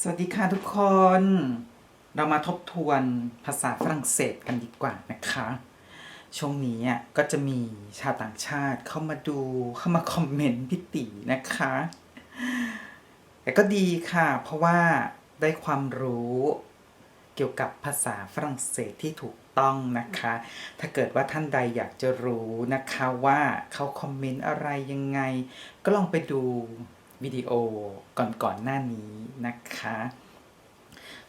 สวัสดีค่ะทุกคน เรามาทบทวนภาษาฝรั่งเศสกันดีกว่านะคะ ช่วงนี้อะก็จะมีชาวต่างชาติเข้ามาดูเข้ามาคอมเมนต์พี่ตีนะคะ แต่ก็ดีค่ะ เพราะว่าได้ความรู้เกี่ยวกับภาษาฝรั่งเศสที่ถูกต้องนะคะ ถ้าเกิดว่าท่านใดอยากจะรู้นะคะว่าเขาคอมเมนต์อะไรยังไง ก็ลองไปดู วิดีโอก่อนๆหน้านี้นะคะ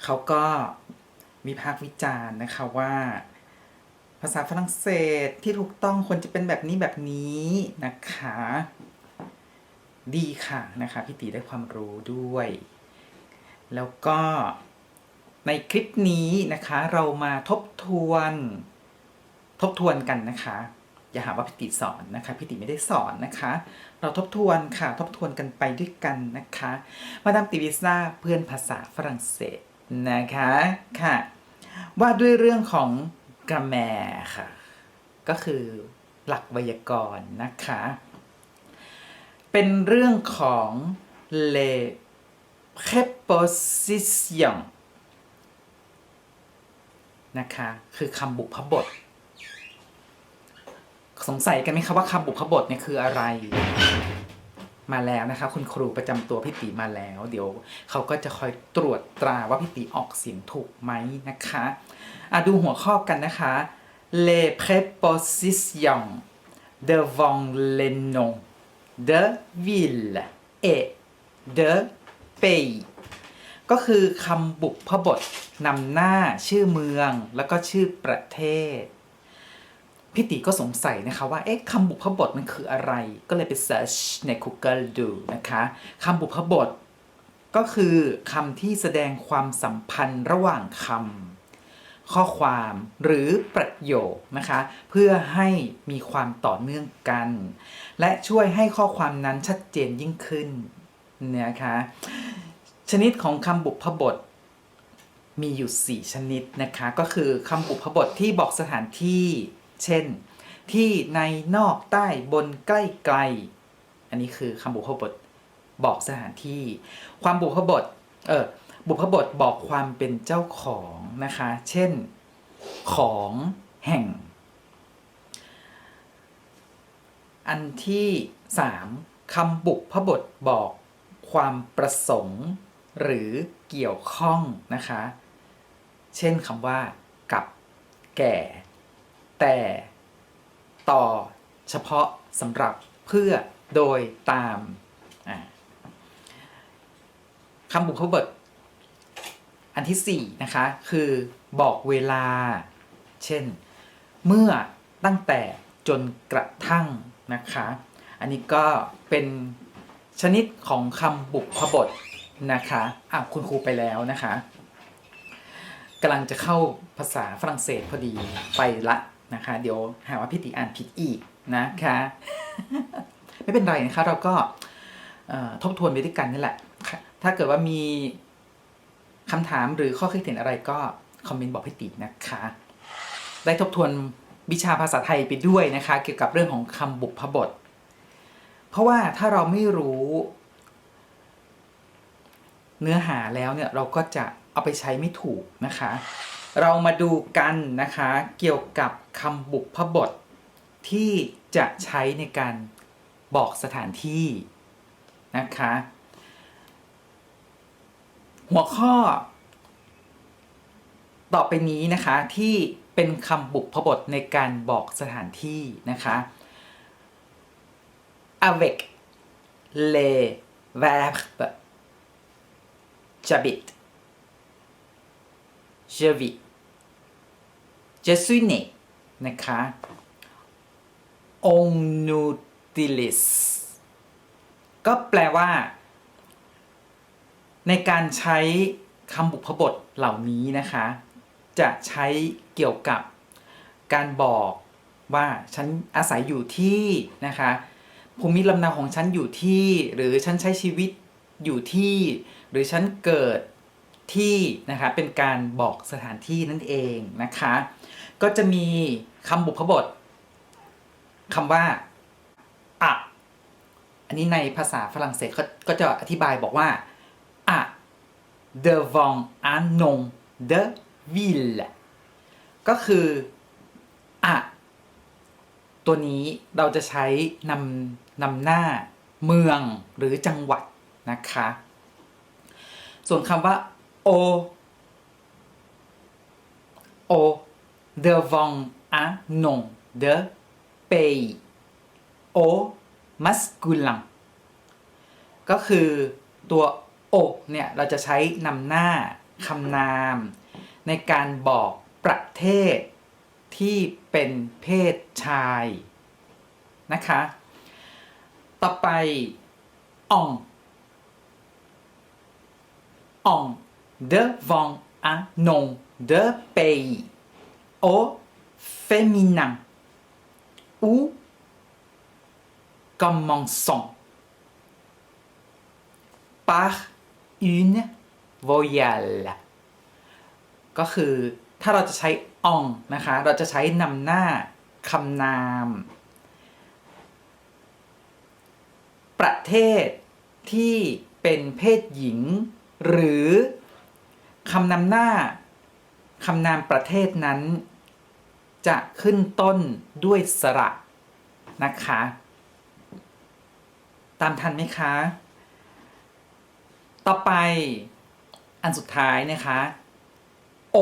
เขาก็วิพากษ์วิจารณ์นะคะว่า ภาษาฝรั่งเศสที่ถูกต้องควรจะเป็นแบบนี้แบบนี้นะคะ ดีค่ะนะคะพี่ตีได้ความรู้ด้วย แล้วก็ในคลิปนี้นะคะเรามาทบทวน ทบทวนกันนะคะ อย่าหาว่าพี่ติสอนนะคะพี่ติไม่ได้สอนนะคะ เราทบทวนค่ะ ทบทวนกันไปด้วยกันนะคะ มาดามติวิซ่าเพื่อนภาษาฝรั่งเศสนะคะค่ะ ว่าด้วยเรื่องของกราแมค่ะ ก็คือหลักไวยากรณ์นะคะ เป็นเรื่องของ les prépositions นะคะ คือคำบุพบท สงสัยกันไหมคะว่าคำบุพบทเนี่ยคืออะไร มาแล้วนะคะคุณครูประจำตัวพี่ตีมาแล้ว เดี๋ยวเขาก็จะคอยตรวจตราว่าพี่ตีออกเสียงถูกไหมนะคะอะดูหัวข้อกันนะคะ les prépositions devant les noms de ville et de pays ก็คือคำบุพบทนำหน้าชื่อเมืองแล้วก็ชื่อประเทศ พี่ติก็สงสัยนะคะว่าเอ๊ะคำบุพบทมันคืออะไร ก็เลยไปเซิร์ชใน Google ดูนะคะคำบุพบท ก็คือคำที่แสดงความสัมพันธ์ระหว่างคำข้อความหรือประโยคนะคะ เพื่อให้มีความต่อเนื่องกัน และช่วยให้ข้อความนั้นชัดเจนยิ่งขึ้นนะคะชนิดของคำบุพบทมีอยู่ 4 ชนิดนะคะ ก็คือคำบุพบทที่บอกสถานที่ เช่น ที่ในนอกใต้บนใกล้ไกล อันนี้คือคำบุพบทบอกสถานที่ ความบุพบทเออบุพบทบอกความเป็นเจ้าของนะคะ เช่น ของแห่ง อันที่3คำบุพบทบอกความประสงค์หรือเกี่ยวข้องนะคะ เช่นคำว่า กับ แก่ แต่ต่อเฉพาะสำหรับเพื่อโดยตามคำบุพบทอันที่ 4 นะคะ คือบอกเวลา เช่น เมื่อตั้งแต่จนกระทั่งนะคะ อันนี้ก็เป็นชนิดของคำบุพบทนะคะอะคุณครูไปแล้วนะคะกำลังจะเข้าภาษาฝรั่งเศสพอดีไปละ นะคะ เดี๋ยวหาว่าพี่ติอ่านผิดอีกนะคะ ไม่เป็นไรนะคะ เราก็ทบทวนไปด้วยกันนี่แหละค่ะถ้าเกิดว่ามีคำถามหรือข้อคิดเห็นอะไรก็คอมเมนต์บอกพี่ตินะคะ ได้ทบทวนวิชาภาษาไทยไปด้วยนะคะ เกี่ยวกับเรื่องของคำบุพบท เพราะว่าถ้าเราไม่รู้เนื้อหาแล้วเนี่ยเราก็จะเอาไปใช้ไม่ถูกนะคะ เรามาดูกันนะคะเกี่ยวกับคำบุพบท ที่จะใช้ในการบอกสถานที่นะคะ หัวข้อ ต่อไปนี้นะคะที่เป็นคำบุพบทในการบอกสถานที่นะคะ avec les verbes j'habite je vis je suis né นะคะ on utilise ก็แปลว่า ในการใช้คำบุพบทเหล่านี้นะคะ จะใช้เกี่ยวกับการบอกว่าฉันอาศัยอยู่ที่นะคะภูมิลำเนาของฉันอยู่ที่ หรือฉันใช้ชีวิตอยู่ที่ หรือฉันเกิด ที่นะคะเป็นการบอกสถานที่นั่นเองนะคะ ก็จะมีคำบุพบทคำว่าอะอันนี้ในภาษาฝรั่งเศสเขาก็จะอธิบายบอกว่าอะ devant un nom de ville ก็คืออะตัวนี้เราจะใช้นำนำหน้าเมืองหรือจังหวัดนะคะ ส่วนคำว่า au au devant un nom de pays au masculin ก็คือตัว o เนี่ยเราจะใช้นำหน้าคำนาม ในการบอกประเทศที่เป็นเพศชายนะคะ ต่อไป on on devant un nom de pays au féminin. Où commençons par une voyelle ก็คือถ้าเราจะใช้องนะคะ เราจะใช้นำหน้าคำนาม ประเทศที่เป็นเพศหญิง หรือ คำนำหน้าคำนามประเทศนั้น จะขึ้นต้นด้วยสระนะคะ ตามทันไหมคะ ต่อไปอันสุดท้ายนะคะ O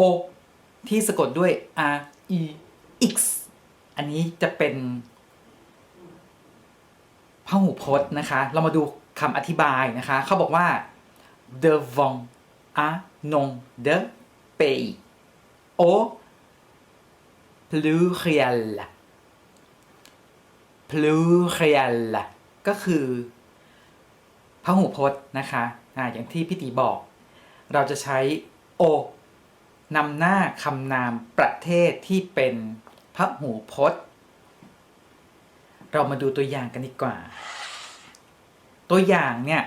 ที่สะกดด้วย R E X อันนี้จะเป็นพหูพจน์นะคะ เรามาดูคำอธิบายนะคะ เขาบอกว่า devant un nom de pays au pluriel pluriel ก็คือพหูพจน์นะคะอ่าอย่างที่พี่ตีบอก เราจะใช้ o นำหน้าคำนามประเทศที่เป็นพหูพจน์ เรามาดูตัวอย่างกันดีกว่า ตัวอย่างเนี่ย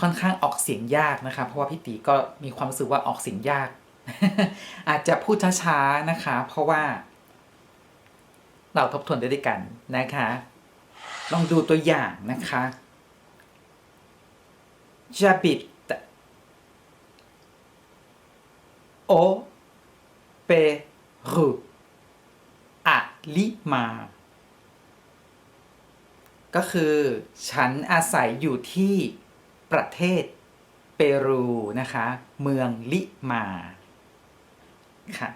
ค่อนข้างออกเสียงยากนะคะ เพราะว่าพี่ตีก็มีความรู้สึกว่าออกเสียงยาก อาจจะพูดช้าๆนะคะ เพราะว่า เราทบทวนด้วยกันนะคะ ลองดูตัวอย่างนะคะ j'habite au Pérou à Lima ก็คือ ฉันอาศัยอยู่ที่ ประเทศเปรูนะคะ เมืองลิมาค่ะ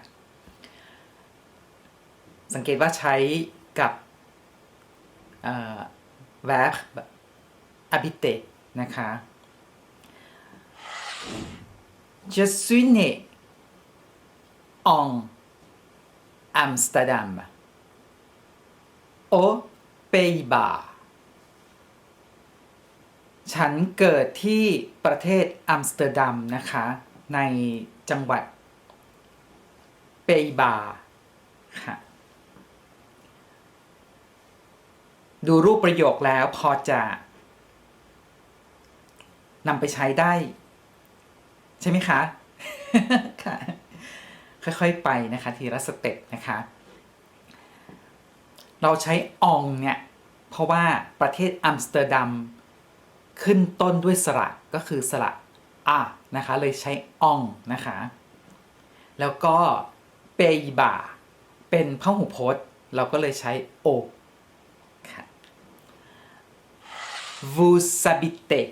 สังเกตว่าใช้กับเอ่อ verb habiter นะคะ Je suis né en Amsterdam aux Pays-Bas ฉันเกิดที่ประเทศอัมสเตอร์ดัมนะคะ ในจังหวัดเปย์บาค่ะดูรูปประโยคแล้วพอจะนำไปใช้ได้ ใช่ไหมคะ ค่ะ ค่อยๆไปนะคะ ทีละสเต็ปนะคะ เราใช้อองเนี่ย เพราะว่าประเทศอัมสเตอร์ดัม ขึ้นต้นด้วยสระก็คือสระอะนะคะ เลยใช้อองนะคะ แล้วก็เปยบาเป็นพหูพจน์ เราก็เลยใช้โอค่ะ vous habitez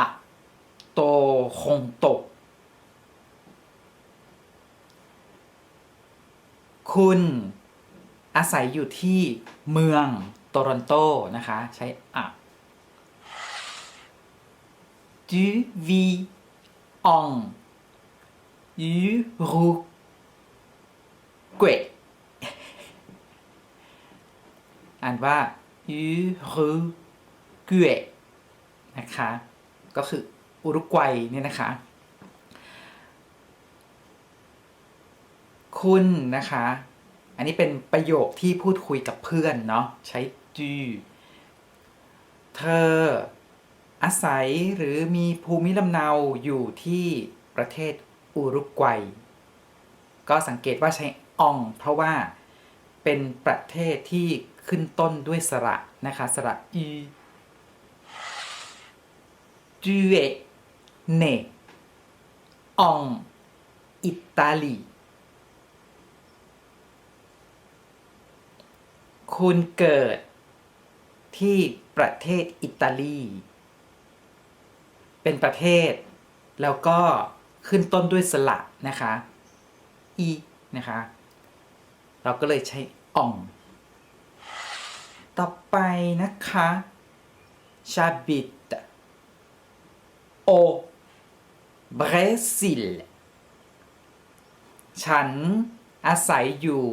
à Toronto คุณอาศัยอยู่ที่เมืองโตรอนโตนะคะ ใช้อะ tu vis en Uruguay อ่านว่า Uruguay นะคะ ก็คืออุรุกวัยเนี่ยนะคะ คุณนะคะ อันนี้เป็นประโยคที่พูดคุยกับเพื่อนเนาะใช้ดูเธอ อาศัยหรือมีภูมิลำเนาอยู่ที่ประเทศอุรุกวัย ก็สังเกตว่าใช้ออง เพราะว่าเป็นประเทศที่ขึ้นต้นด้วยสระนะคะสระอี tu es né en Italie คุณเกิดที่ประเทศอิตาลี เป็นประเทศ แล้วก็ขึ้นต้นด้วยสระนะคะ อีนะคะ เราก็เลยใช้อ่อง ต่อไปนะคะ j'habite au Brésil ฉันอาศัยอยู่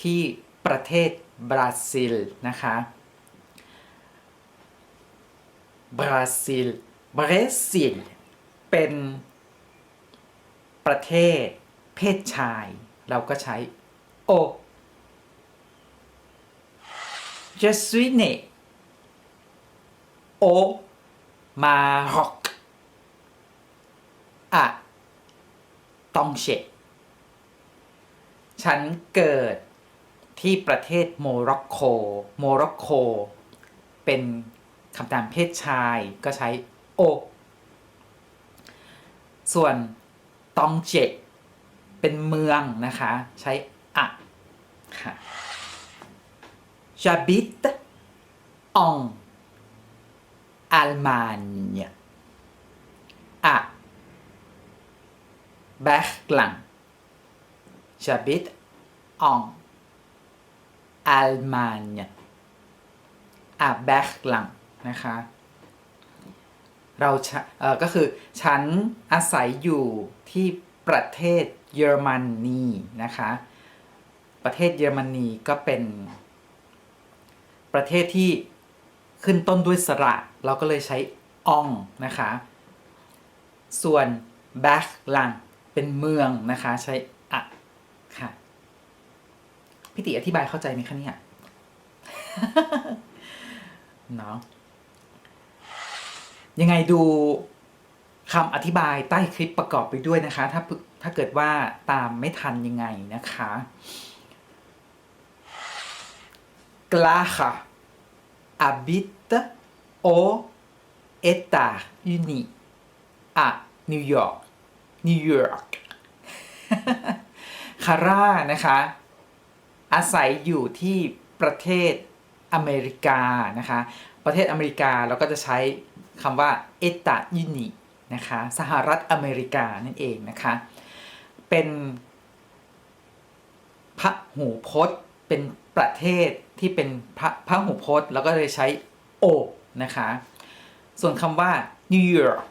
ที่ประเทศบราซิลนะคะ บราซิลบราซิลเป็นประเทศ เพศชาย เราก็ใช้โอ Je suis né au Maroc à Tanger ฉันเกิดที่ประเทศโมร็อกโก โมร็อกโก เป็น คำตามเพศชายก็ใช้โอ ส่วนตองเจเป็นเมืองนะคะ ใช้อะค่บิตองอัลมา Allemagne อะแบกหลังจับิตองอัลมาเนียอ่อะแบกหลัง นะคะ เราเอ่อก็คือฉันอาศัยอยู่ที่ประเทศเยอรมนีนะคะ ประเทศเยอรมนีก็เป็น ประเทศที่ขึ้นต้นด้วยสระ เราก็เลยใช้อองนะคะ ส่วนแบกลังเป็นเมืองนะคะ ใช้อะค่ะพี่ติอธิบายเข้าใจไหมคะเนี่ยเนาะ ยังไงดูคำอธิบายใต้คลิปประกอบไปด้วยนะคะ ถ้าถ้าเกิดว่าตามไม่ทันยังไงนะคะ Clara habite au États-Unis à New York New York คาร่านะคะ อาศัยอยู่ที่ประเทศอเมริกานะคะ ประเทศอเมริกาเราก็จะใช้ คำว่าเอตายูนินะคะสหรัฐอเมริกานั่นเองนะคะ เป็นพระหูพจน์เป็นประเทศที่เป็นพระพระหูพจน์ แล้วก็เลยใช้โอนะคะ ส่วนคำว่า New York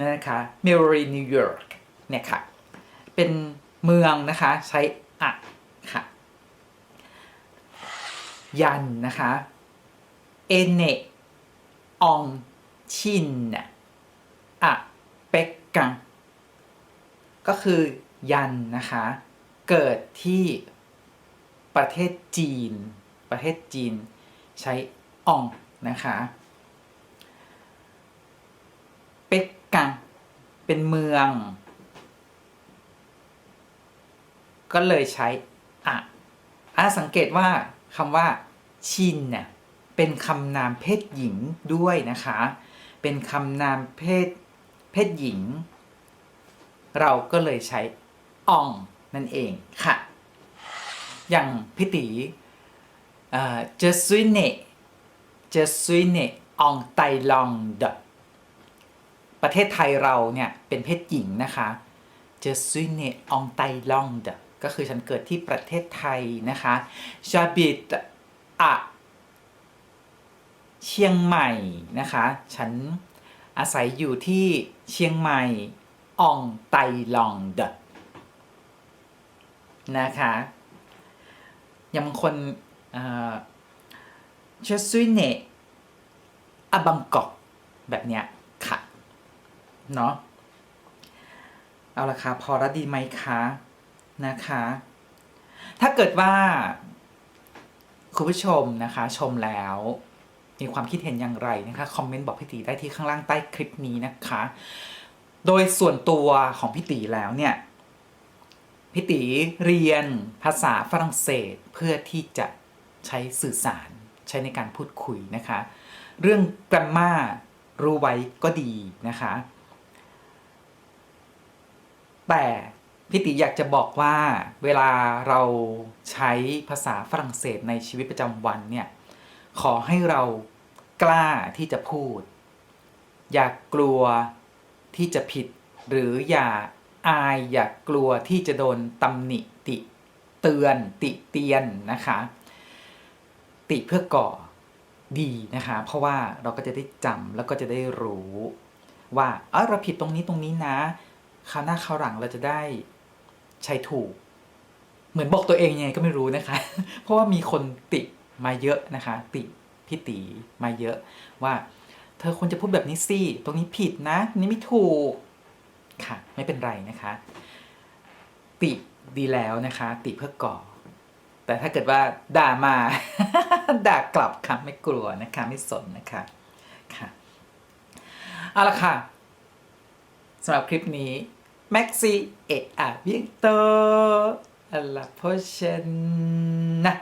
นะคะ Mary New York เนี่ยค่ะ เป็นเมืองนะคะใช้อะค่ะยันนะคะเอเนออง ชินอะเป็กกัง ก็คือยันนะคะ เกิดที่ประเทศจีน ประเทศจีน ใช้อองนะคะเป็กกัง เป็นเมือง ก็เลยใช้อะอะสังเกตว่าคำว่าชินเนี่ยเป็นคำนามเพศหญิงด้วยนะคะ เป็นคำนามเพศ เพศหญิง เราก็เลยใช้อ่องนั่นเองค่ะ อย่างพี่ตีเอ่อ je suis né je suis né en Thaïlande ประเทศไทยเราเนี่ยเป็นเพศหญิงนะคะ je suis né en Thaïlande ก็คือฉันเกิดที่ประเทศไทยนะคะ j'habite à เชียงใหม่นะคะ ฉันอาศัยอยู่ที่เชียงใหม่อองไตลองเดนะคะย่างบางคนเอ่อ je suis né à Bangkok แบบเนี้ยค่ะ เนาะเอาละค่ะพอแล้วดีไหมคะนะคะ ถ้าเกิดว่า คุณผู้ชมนะคะชมแล้ว มีความคิดเห็นอย่างไรนะคะคอมเมนต์บอกพี่ตีได้ที่ข้างล่างใต้คลิปนี้นะคะ โดยส่วนตัวของพี่ตีแล้วเนี่ยพี่ตีเรียนภาษาฝรั่งเศสเพื่อที่จะใช้สื่อสารใช้ในการพูดคุยนะคะ เรื่อง grammar รู้ไว้ก็ดีนะคะ แต่พี่ติอยากจะบอกว่าเวลาเราใช้ภาษาฝรั่งเศสในชีวิตประจำวันเนี่ย ขอให้เรา กล้าที่จะพูด อย่ากกลัวที่จะผิด หรืออย่าอายอย่ากลัวที่จะโดนตำหนิติเตือนติเตียนนะคะ ติเพื่อก่อดีนะคะ เพราะว่าเราก็จะได้จำแล้วก็จะได้รู้ ว่าเออเราผิดตรงนี้ตรงนี้นะคราวหน้าคราวหลังเราจะได้ใช้ถูก เหมือนบอกตัวเองยังไงก็ไม่รู้นะคะ เพราะว่ามีคนติมาเยอะนะคะ ติ พี่ตีมาเยอะว่า เธอควรจะพูดแบบนี้สิตรงนี้ผิดนะ นี่ไม่ถูกค่ะ ไม่เป็นไรนะคะ ติดีแล้วนะคะ ติเพื่อก่อ แต่ถ้าเกิดว่าด่ามา ด่ากลับค่ะไม่กลัวนะคะ ไม่สนนะคะค่ะเอาละค่ะสำหรับคลิปนี้ Maxi เอะอะวิกเตอร์อัลลาโพชนะ